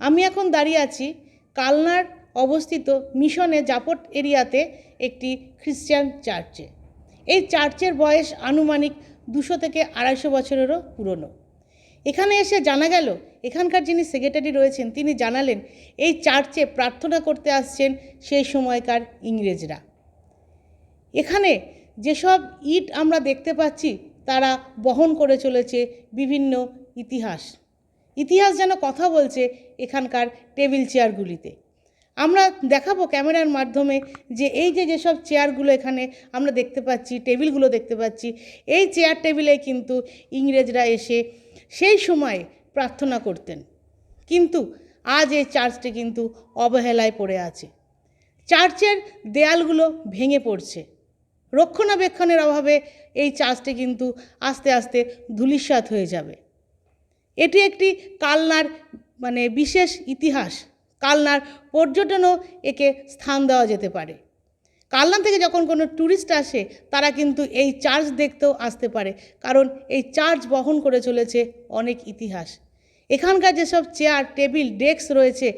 আমি এখন দাঁড়িয়ে আছি কালনার অবস্থিত মিশনে জাপট এরিয়াতে একটি খ্রিস্টান চার্চে। এই চার্চের বয়স আনুমানিক দুশো থেকে আড়াইশো বছরেরও পুরনো। এখানে এসে জানা গেল, এখানকার যিনি সেক্রেটারি রয়েছেন, তিনি জানালেন, এই চার্চে প্রার্থনা করতে আসছেন সেই সময়কার ইংরেজরা। এখানে যেসব ইট আমরা দেখতে পাচ্ছি, তারা বহন করে চলেছে বিভিন্ন ইতিহাস। ইতিহাস যেন কথা বলছে এখানকার টেবিল চেয়ারগুলিতে। আমরা দেখাবো ক্যামেরার মাধ্যমে যে এই যে যেসব চেয়ারগুলো এখানে আমরা দেখতে পাচ্ছি, টেবিলগুলো দেখতে পাচ্ছি, এই চেয়ার টেবিলে কিন্তু ইংরেজরা এসে সেই সময় প্রার্থনা করতেন। কিন্তু আজ এই চার্চটি কিন্তু অবহেলায় পড়ে আছে। চার্চের দেয়ালগুলো ভেঙে পড়ছে। রক্ষণাবেক্ষণের অভাবে এই চার্চটি কিন্তু আস্তে আস্তে ধূলিসাৎ হয়ে যাবে। এটি একটি কালনার মানে বিশেষ ইতিহাস। কালনার পর্যটনও একে স্থান দেওয়া যেতে পারে। কালনা থেকে যখন কোনো ট্যুরিস্ট আসে, তারা কিন্তু এই চার্চ দেখতেও আসতে পারে, কারণ এই চার্চ বহন করে চলেছে অনেক ইতিহাস। এখানকার যেসব চেয়ার, টেবিল, ডেস্ক রয়েছে,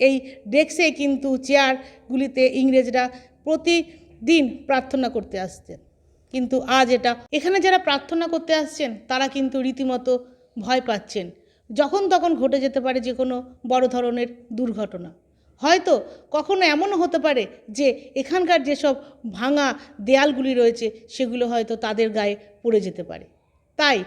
এই ডেস্কে কিন্তু চেয়ারগুলিতে ইংরেজরা প্রতিদিন প্রার্থনা করতে আসতেন। কিন্তু আজ এটা, এখানে যারা প্রার্থনা করতে আসছেন, তারা কিন্তু রীতিমতো ভয় পাচ্ছেন। যখন তখন ঘটে যেতে পারে যে কোনো বড় ধরনের দুর্ঘটনা। হয়তো কখনো এমনও হতে পারে যে এখানকার যেসব ভাঙা দেয়ালগুলি রয়েছে, সেগুলো হয়তো তাদের গায়ে পড়ে যেতে পারে। তাই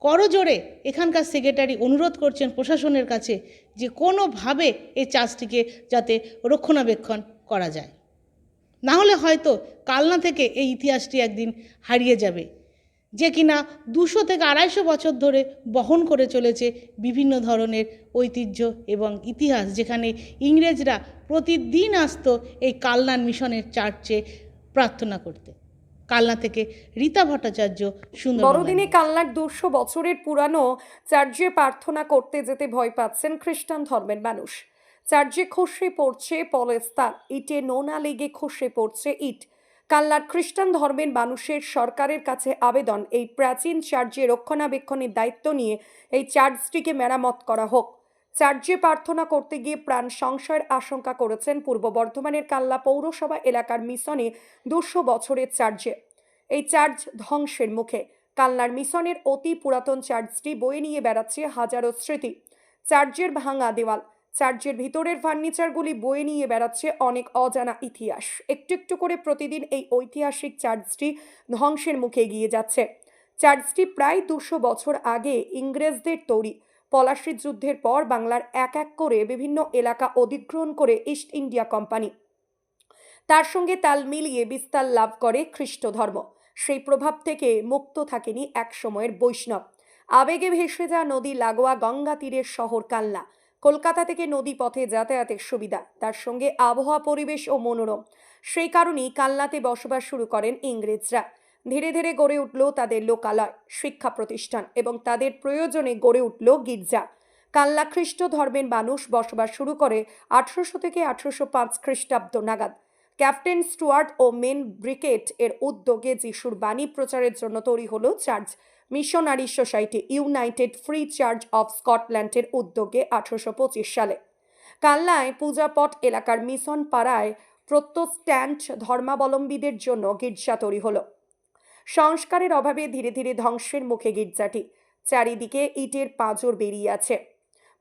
করজোরে এখানকার সেক্রেটারি অনুরোধ করছেন প্রশাসনের কাছে যে কোনোভাবে এই চার্জটিকে যাতে রক্ষণাবেক্ষণ করা যায়। না হলে হয়তো কালনা থেকে এই ইতিহাসটি একদিন হারিয়ে যাবে। যে কিনা দুশো থেকে আড়াইশো বছর ধরে বহন করে চলেছে বিভিন্ন ধরনের ঐতিহ্য এবং ইতিহাস, যেখানে ইংরেজরা প্রতিদিন আসতো এই কালনার মিশনের চার্চে প্রার্থনা করতে। কালনা থেকে রীতা ভট্টাচার্য সুন্দর বড়দিনে কালনার দুশো বছরের পুরানো চার্চে প্রার্থনা করতে যেতে ভয় পাচ্ছেন খ্রিস্টান ধর্মের মানুষ। চার্চে খসে পড়ছে পলেস্তান, ইটে নোনা লেগে খসে পড়ছে ইট। কাল্লার খ্রিস্টান ধর্মের মানুষের সরকারের কাছে আবেদন। এই প্রাচীন চার্চে রক্ষণাবেক্ষণের দায়িত্ব নিয়ে এই চার্চটিকে মেরামত করা হোক। চার্চে প্রার্থনা করতে গিয়ে প্রাণ সংশয়ের আশঙ্কা করেছেন পূর্ব বর্ধমানের কাল্লা পৌরসভা এলাকার মিশনে দুশো বছরের চার্চে। এই চার্চ ধ্বংসের মুখে। কাল্লার মিশনের অতি পুরাতন চার্চটি বয়ে নিয়ে বেড়াচ্ছে হাজারো স্মৃতি। চার্চের ভাঙা দেওয়াল। চার্চের ভিতরের ফার্নিচারগুলি বয়ে নিয়ে বেড়াচ্ছে অনেক অজানা ইতিহাস। একটু একটু করে প্রতিদিন এই ঐতিহাসিক চার্চটি ধ্বংসের মুখে এগিয়ে যাচ্ছে। চার্চটি প্রায় দুশো বছর আগে ইংরেজদের তৈরি। পলাশী যুদ্ধের পর বাংলার এক এক করে বিভিন্ন এলাকা অধিগ্রহণ করে ইস্ট ইন্ডিয়া কোম্পানি। তার সঙ্গে তাল মিলিয়ে বিস্তার লাভ করে খ্রিস্ট ধর্ম। সেই প্রভাব থেকে মুক্ত থাকেনি এক সময়ের বৈষ্ণব। আবেগে ভেসে যা নদী লাগোয়া গঙ্গা তীরের শহর কালনা। কলকাতা থেকে নদী পথে যাতায়াতের সুবিধা, তার সঙ্গে আবহাওয়া পরিবেশ ও মনোরম। সেই কারণেই কালনাতে বসবাস শুরু করেন ইংরেজরা। ধীরে ধীরে গড়ে উঠল তাদের লোকালয়, শিক্ষা প্রতিষ্ঠান এবং তাদের প্রয়োজনে গড়ে উঠল গির্জা। কাল্লা খ্রিস্ট ধর্মের মানুষ বসবাস শুরু করে আঠারোশো থেকে আঠারোশো পাঁচ খ্রিস্টাব্দ নাগাদ। ক্যাপ্টেন স্টুয়ার্ট ও মেন ব্রিকেট এর উদ্যোগে যিশুর বাণী প্রচারের জন্য তৈরি হলো church. Missionary society united free church of স্কটল্যান্ডের উদ্যোগে আঠারোশো পঁচিশ সালে। কাল্লায় পূজাপট এলাকার মিশন পাড়ায় প্রত্যস্ট্যান্ট ধর্মাবলম্বীদের জন্য গির্জা তৈরি হলো। সংস্কারের অভাবে ধীরে ধীরে ধ্বংসের মুখে গির্জাটি চারিদিকে ইটের পাঁজর বেরিয়ে আছে।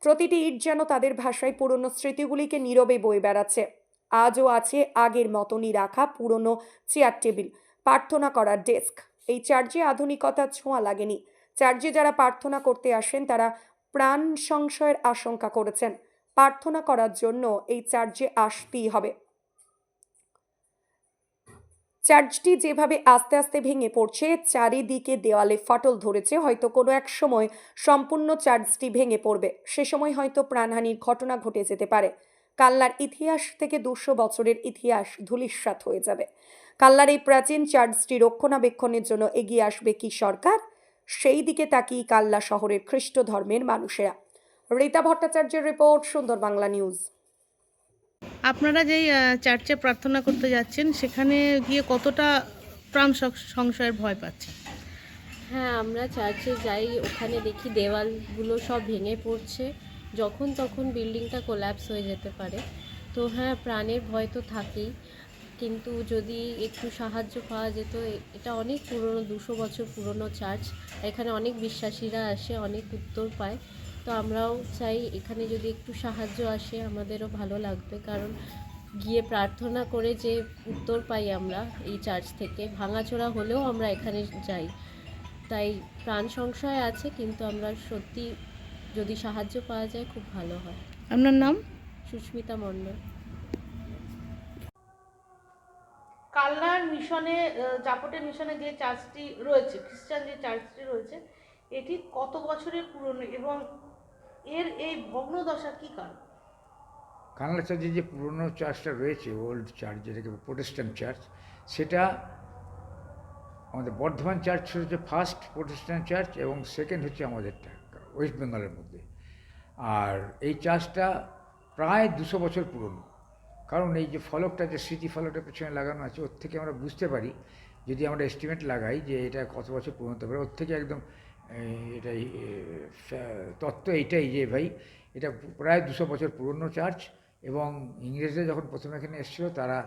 প্রতিটি ইট যেন তাদের ভাষায় পুরনো স্মৃতিগুলিকে নীরবে বয়ে বেড়াচ্ছে। আজও আছে আগের মতনই রাখা পুরনো চেয়ার টেবিল, প্রার্থনা করার ডেস্ক। এই চার্চে আধুনিকতার ছোঁয়া লাগেনি। চার্চে যারা প্রার্থনা করতে আসেন, তারা প্রাণ সংশয়ের আশঙ্কা করেছেন। প্রার্থনা করার জন্য এই চার্চে আসতেই হবে। চার্চটি যেভাবে আস্তে আস্তে ভেঙে পড়ছে, চারিদিকে দেওয়ালে ফাটল ধরেছে, হয়তো কোনো এক সময় সম্পূর্ণ চার্চটি ভেঙে পড়বে। সে সময় হয়তো প্রাণহানির ঘটনা ঘটে যেতে পারে। কাল্লার ইতিহাস থেকে দুশো বছরের ইতিহাস ধূলিসাৎ হয়ে যাবে। কাল্লার এই প্রাচীন চার্চটি রক্ষণাবেক্ষণের জন্য এগিয়ে আসবে কি সরকার? সেই দিকে তাকিয়ে কাল্লা শহরের খ্রিস্ট ধর্মের মানুষেরা। রীতা ভট্টাচার্যের রিপোর্ট সুন্দর বাংলা নিউজ। আপনারা যেই চার্চে প্রার্থনা করতে যাচ্ছেন সেখানে গিয়ে কতটা প্রাণ সং- সংশয়ের ভয় পাচ্ছেন? হ্যাঁ আমরা চার্চে যাই ওখানে দেখি দেওয়ালগুলো সব ভেঙে পড়ছে। যখন তখন বিল্ডিংটা কোল্যাপস হয়ে যেতে পারে। তো হ্যাঁ প্রাণের ভয় তো থাকেই। কিন্তু যদি একটু সাহায্য পাওয়া যেত এটা অনেক পুরনো দুশো বছর পুরনো চার্চ। এখানে অনেক বিশ্বাসীরা আসে অনেক উত্তর পায়। তো আমরাও চাই এখানে যদি একটু সাহায্য আসে আমাদেরও ভালো লাগবে। কারণ গিয়ে প্রার্থনা করে যে উত্তর পাই আমরা এই চার্চ থেকে ভাঙাচোরা হলেও আমরা এখানে যাই। তাই প্রাণ সংশয় আছে কিন্তু আমরা সত্যি যদি সাহায্য পাওয়া যায় খুব ভালো হয়। আপনার নাম? সুস্মিতা মণ্ডল। কালনার মিশনে জাপটের মিশনে যে চার্চটি রয়েছে, খ্রিস্টান যে চার্চটি রয়েছে, এটি কত বছরের পুরনো এবং এর এই ভগ্নদশা কী কারণ? কানাডা চার্চে যে পুরনো চার্চটা রয়েছে, ওল্ড চার্চ যেটাকে প্রোটেস্ট্যান্ট চার্চ, সেটা আমাদের বর্ধমান চার্চ হচ্ছে ফার্স্ট প্রোটেস্ট্যান্ট চার্চ এবং সেকেন্ড হচ্ছে আমাদেরটা ওয়েস্ট বেঙ্গলের মধ্যে। আর এই চার্চটা প্রায় দুশো বছর পুরনো। কারণ এই যে ফলকটা, যে স্মৃতি ফলকটা পেছনে লাগানো আছে, ওর থেকে আমরা বুঝতে পারি, যদি আমরা এস্টিমেট লাগাই যে এটা কত বছর পুরনো হতে পারে, ওর থেকে একদম এটাই তত্ত্ব এইটাই যে ভাই, এটা প্রায় দুশো বছর পুরনো চার্চ এবং ইংরেজরা যখন প্রথমে এখানে এসেছিল, তারা,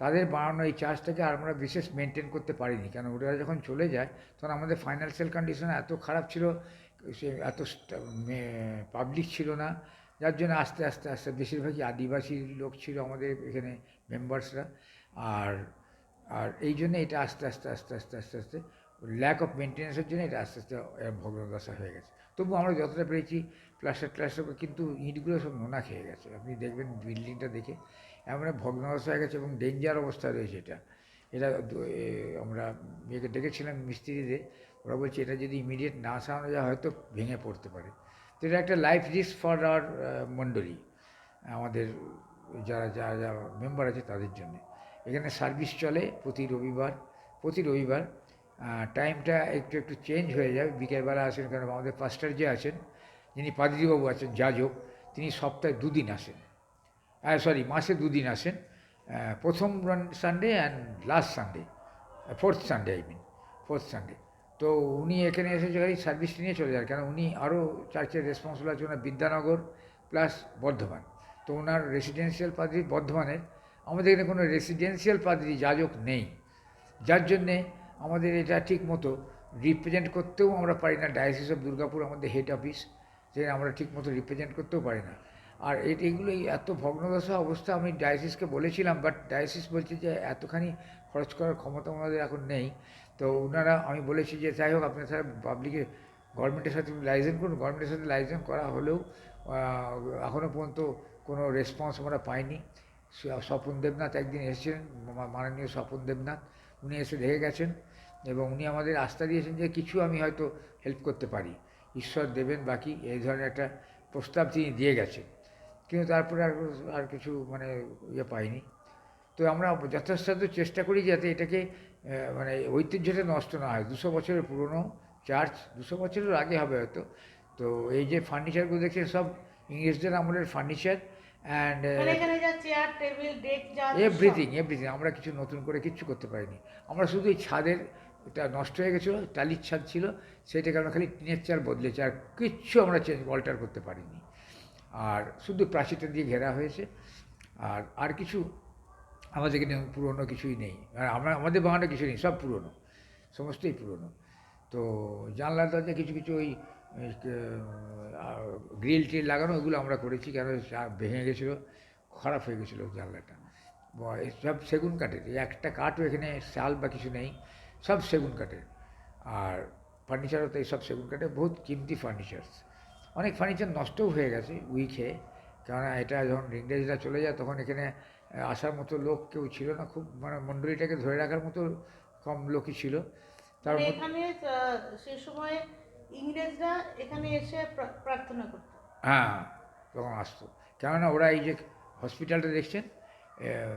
তাদের বানানো এই চার্জটাকে আর আমরা বিশেষ মেনটেন করতে পারিনি। কেন? ওরা যখন চলে যায়, তখন আমাদের ফাইন্যান্সিয়াল কন্ডিশন এত খারাপ ছিল, সে এত পাবলিক ছিল না। যার জন্য আস্তে আস্তে আস্তে বেশিরভাগই আদিবাসী লোক ছিল আমাদের এখানে মেম্বার্সরা আর আর এই জন্য এটা আস্তে আস্তে আস্তে আস্তে আস্তে আস্তে ল্যাক অফ মেনটেন্যান্সের জন্য এটা আস্তে আস্তে ভগ্নদশা হয়ে গেছে। তবু আমরা যতটা পেরেছি প্লাস্টার ট্লাস্টার করে- কিন্তু ইঁটগুলো সব নোনা খেয়ে গেছে। আপনি দেখবেন বিল্ডিংটা দেখে এমন ভগ্নদশা হয়ে গেছে এবং ডেঞ্জার অবস্থা রয়েছে এটা। এটা আমরা ইয়েকে ডেকেছিলাম মিস্ত্রিদের। ওরা বলছে, এটা যদি ইমিডিয়েট না সারানো যায়, হয়তো ভেঙে পড়তে পারে। তো এটা একটা লাইফ রিস্ক ফর আওয়ার মণ্ডলী, আমাদের যারা যারা যারা মেম্বার আছে তাদের জন্য। এখানে সার্ভিস চলে প্রতি রবিবার প্রতি রবিবার টাইমটা একটু একটু চেঞ্জ হয়ে যায় বিকেলবেলা আসেন কারণ আমাদের পাস্টার যে আছেন, যিনি পাদ্রীবাবু আছেন, যাজক, তিনি সপ্তাহে দুদিন আসেন। সরি মাসে দুদিন আসেন। প্রথম Sunday and last Sunday fourth Sunday I mean fourth Sunday তো উনি এখানে এসে গাড়ি সার্ভিস নিয়ে চলে যান। কেন? উনি আরও চার্চের রেসপন্সিবল আছে। ওনার বিদ্যানগর প্লাস বর্ধমান। তো ওনার রেসিডেন্সিয়াল পাদ্রি বর্ধমানের। আমাদের এখানে কোনো রেসিডেন্সিয়াল পাদ্রি যাজক নেই। যার জন্যে আমাদের এটা ঠিক মতো রিপ্রেজেন্ট করতেও আমরা পারি না। ডায়াসিস অফ দুর্গাপুর আমাদের হেড অফিস সেখানে আমরা ঠিক মতো রিপ্রেজেন্ট করতেও পারি না। আর এগুলো এত ভগ্নদশা অবস্থা আমি ডায়াসিসকে বলেছিলাম বাট ডায়াসিস বলছে যে এতখানি খরচ করার ক্ষমতা ওনাদের এখন নেই। তো ওনারা, আমি বলেছি যে, যাই হোক, আপনার সাথে পাবলিকে গভর্নমেন্টের সাথে লাইসেন্স করুন, গভর্নমেন্টের সাথে লাইসেন্স করা হলেও এখনও পর্যন্ত কোনো রেসপন্স আমরা পাইনি। স্বপন দেবনাথ একদিন এসেছিলেন মাননীয় স্বপন দেবনাথ, উনি এসে দেখে গেছেন এবং উনি আমাদের আস্থা দিয়েছেন যে, কিছু আমি হয়তো হেল্প করতে পারি। ঈশ্বর দেবেন বাকি, এই ধরনের একটা প্রস্তাব তিনি দিয়ে গেছেন। কিন্তু তারপরে আর আর কিছু মানে ইয়ে পাইনি। তো আমরা যথাসাধ্য চেষ্টা করি যাতে এটাকে মানে ঐতিহ্যটা নষ্ট না হয়। দুশো বছরের পুরনো চার্চ দুশো বছরের আগে হবে হয়তো। তো এই যে ফার্নিচারগুলো দেখছেন সব ইংরেজদের আমলের ফার্নিচার অ্যান্ড। এভরিথিং এভরিথিং আমরা কিছু নতুন করে কিচ্ছু করতে পারিনি। আমরা শুধু এই ছাদের এটা নষ্ট হয়ে গেছিল টালির ছাদ ছিল সেটাকে আমরা খালি টিনের চার বদলেছি আর কিচ্ছু আমরা চেঞ্জ অল্টার করতে পারিনি। আর শুধু প্রাচীরটা দিয়ে ঘেরা হয়েছে। আর আর কিছু আমাদের এখানে পুরনো কিছুই নেই। আর আমরা, আমাদের বাগানে কিছু নেই, সব পুরনো, সমস্তই পুরনো। তো জানলা, দরজা, কিছু কিছু ওই গ্রিল টিল লাগানো ওগুলো আমরা করেছি কেন ভেঙে গেছিল, খারাপ হয়ে গেছিল জানলাটা। সব সেগুন কাঠের একটা কাঠও এখানে শাল বা কিছু নেই, সব সেগুন কাঠের। আর ফার্নিচারও তো সব সেগুন কাঠের, বহুত কিমতি ফার্নিচার্স অনেক ফার্নিচার নষ্টও হয়ে গেছে উইকে কেননা এটা যখন ইংরেজরা চলে যায়, তখন এখানে আসার মতো লোক কেউ ছিল না খুব মানে মণ্ডলীটাকে ধরে রাখার মতো কম লোকই ছিল। তার মানে এখানে সে সময় ইংরেজরা এখানে এসে প্রার্থনা করতো। হ্যাঁ তখন আসতো। কেননা ওরা এই যে হসপিটালটা দেখছেন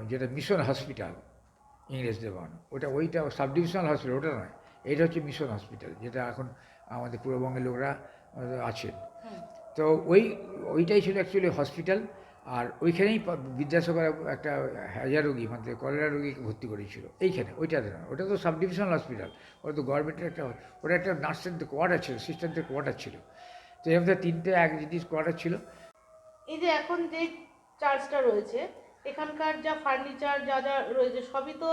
যেটা মিশন হসপিটাল ইংরেজদের বানানো ওটা ওইটা সাব ডিভিশনাল হসপিটাল ওটা নয় এটা হচ্ছে মিশন হসপিটাল যেটা এখন আমাদের পূর্ববঙ্গের লোকরা আছেন। তো ওই ওইটাই ছিল অ্যাকচুয়ালি হসপিটাল আর ওইখানেই বিদ্যাসাগর একটা হাজার রোগী মানে কলেরা রোগীকে ভর্তি করেছিল। এইখানে ওইটাতে না ওটা তো সাব ডিভিশনাল হসপিটাল। ওটা তো গভর্নমেন্টের একটা ওটা একটা নার্সের কোয়ার্টার ছিল সিস্টেমদের কোয়ার্টার ছিল। তো এর মধ্যে তিনটে এক জিনিস কোয়ার্টার ছিল। এই যে এখন যে চার্চটা রয়েছে এখানকার যা ফার্নিচার যা যা রয়েছে সবই তো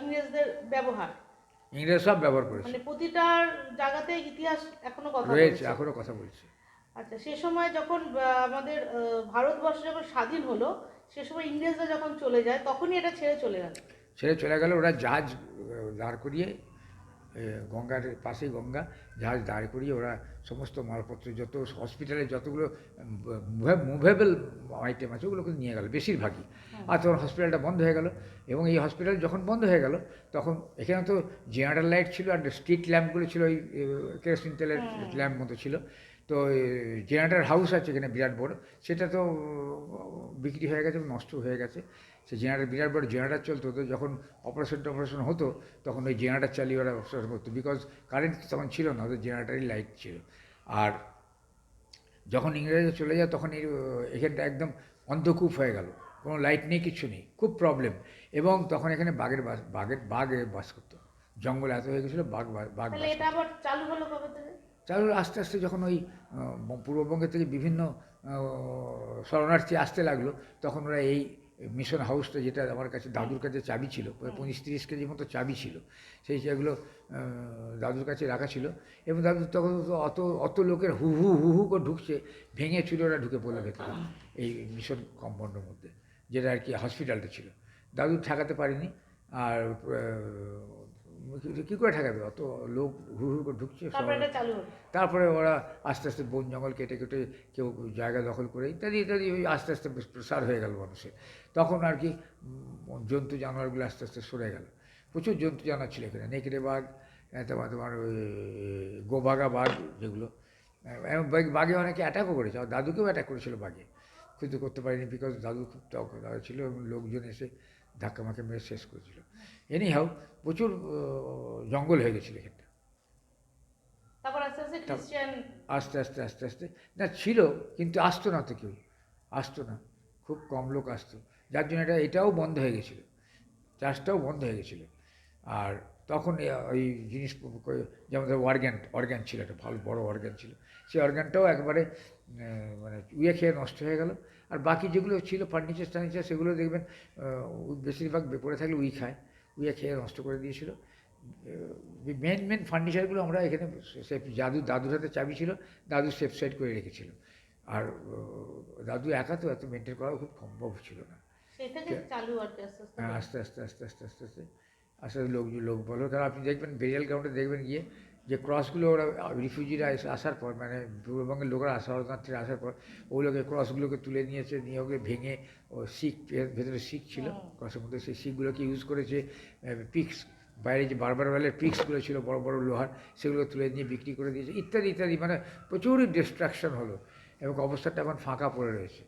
ইংরেজদের ব্যবহার। ইংরেজ সব ব্যবহার করেছে। মানে প্রতিটার জায়গাতে ইতিহাস এখনও কথা রয়েছে এখনও কথা বলছে। আচ্ছা সে সময় যখন আমাদের ভারতবর্ষ যখন স্বাধীন হলো সে সময় ইংরেজরা যখন চলে যায় তখনই এটা ছেড়ে চলে গেল। ছেড়ে চলে গেল ওরা জাহাজ দাঁড় করিয়ে গঙ্গার পাশেই গঙ্গা জাহাজ দাঁড় করিয়ে ওরা সমস্ত মালপত্র যত হসপিটালে যতগুলো মুভেবল আইটেম আছে ওগুলোকে নিয়ে গেল বেশিরভাগই। আর তখন হসপিটালটা বন্ধ হয়ে গেল এবং এই হসপিটাল যখন বন্ধ হয়ে গেল তখন এখানে তো জেনারেল লাইট ছিল আর স্ট্রিট ল্যাম্পগুলো ছিল ওই কেরোসিন তেলের ল্যাম্প মতো ছিল। তো জেনারেটার হাউস আছে এখানে বিরাট বড় সেটা তো বিক্রি হয়ে গেছে নষ্ট হয়ে গেছে। সে জেনারেটার বিরাট বড় জেনারেটার চলতো তো যখন অপারেশন টপারেশন হতো তখন ওই জেনারেটার চালিয়ে ওরা অপারেশন করতো বিকজ কারেন্ট তখন ছিল না ওদের জেনারেটারই লাইট ছিল। আর যখন ইংরেজরা চলে যায় তখন এই এখানটা একদম অন্ধকূপ হয়ে গেল কোনো লাইট নেই কিছু নেই খুব প্রবলেম এবং তখন এখানে বাঘের বাস বাঘের বাঘ বাস করতো। জঙ্গল এত হয়ে গেছিল বাঘ বাঘ বাস এটা চালু হলো চালু আস্তে আস্তে যখন ওই পূর্ববঙ্গের থেকে বিভিন্ন শরণার্থী আসতে লাগল তখন ওরা এই মিশন হাউসটা যেটা আমার কাছে দাদুর কাছে চাবি ছিল পঁচিশ তিরিশ কেজির মতো চাবি ছিল সেই আহ, দাদুর কাছে রাখা ছিল। এবং দাদু তখন অত অত লোকের হু হু হু হু করে ঢুকছে ভেঙে চুরে ওরা ঢুকে পড়ল ভেতরে এই মিশন কম্পাউন্ডের মধ্যে যেটা আর কি হসপিটালটা ছিল। দাদু ঠেকাতে পারিনি আর কী করে ঠেকাবে? অত লোক হু হু করে ঢুকছে তারপরে ওরা আস্তে আস্তে বন জঙ্গল কেটে কেটে কেউ জায়গা দখল করে ইত্যাদি ইত্যাদি ওই আস্তে আস্তে প্রসার হয়ে গেল মানুষের। তখন আর কি জন্তু জানোয়ারগুলো আস্তে আস্তে সরে গেল। প্রচুর জন্তু জানোয়ার ছিল এখানে। নেকড়ে বাঘ তোমার তোমার ওই গোবাগা বাঘ যেগুলো এবং বাঘে অনেকে অ্যাটাকও করেছে। আর দাদুকেও অ্যাটাক করেছিল বাঘে। কিন্তু করতে পারিনি বিকজ দাদু খুব টক ছিল এবং লোকজন এসে ধাক্কা মাকে মেরে শেষ করেছিল এনি হাউ প্রচুর জঙ্গল হয়ে গেছিল এখানটা। আস্তে আস্তে আস্তে আস্তে আস্তে আস্তে। না ছিল কিন্তু আসতো না তো কেউ। আসতো না। খুব কম লোক আসতো। যার জন্য এটা এটাও বন্ধ হয়ে গেছিল। চাষটাও বন্ধ হয়ে গেছিল। আর তখন ওই জিনিস যেমন অর্গ্যান অর্গ্যান ছিল একটা ভালো বড় অর্গ্যান ছিল। সেই অর্গ্যানটাও একবারে মানে উয়ে খেয়ে নষ্ট হয়ে গেল। আর বাকি যেগুলো ছিল ফার্নিচার টার্নিচার সেগুলো দেখবেন বেশিরভাগ পড়ে থাকলে উই খায়। উইয়ে খেয়ে নষ্ট করে দিয়েছিল। মেন মেন ফার্নিচারগুলো আমরা এখানে সেফ জাদু দাদুর হাতে চাবি ছিল দাদু সেফ সাইড করে রেখেছিল। আর দাদু একা তো এত মেনটেন করা খুব সম্ভব ছিল না। কি আস্তে আস্তে। হ্যাঁ, আস্তে আস্তে আস্তে আস্তে। আস্তে লোক লোক বলো। কারণ আপনি দেখবেন বেরিয়াল গ্রাউন্ডে দেখবেন গিয়ে যে ক্রসগুলো ওরা রিফিউজিরা এসে আসার পর মানে পূর্ববঙ্গের লোকরা আসা শরণার্থীরা আসার পর ওগুলোকে ক্রসগুলোকে তুলে নিয়েছে নিয়ে ওগুলো ভেঙে ও শিখ ভেতরে শিখ ছিল। ক্রসের মধ্যে সেই শিখগুলোকে ইউজ করেছে পিক্স বাইরে যে বারবার বেলের পিক্সগুলো ছিল বড় বড় লোহার সেগুলো তুলে নিয়ে বিক্রি করে দিয়েছে ইত্যাদি ইত্যাদি। মানে প্রচুর ডিস্ট্রাকশন হলো এবং অবস্থাটা এখন ফাঁকা পড়ে রয়েছে।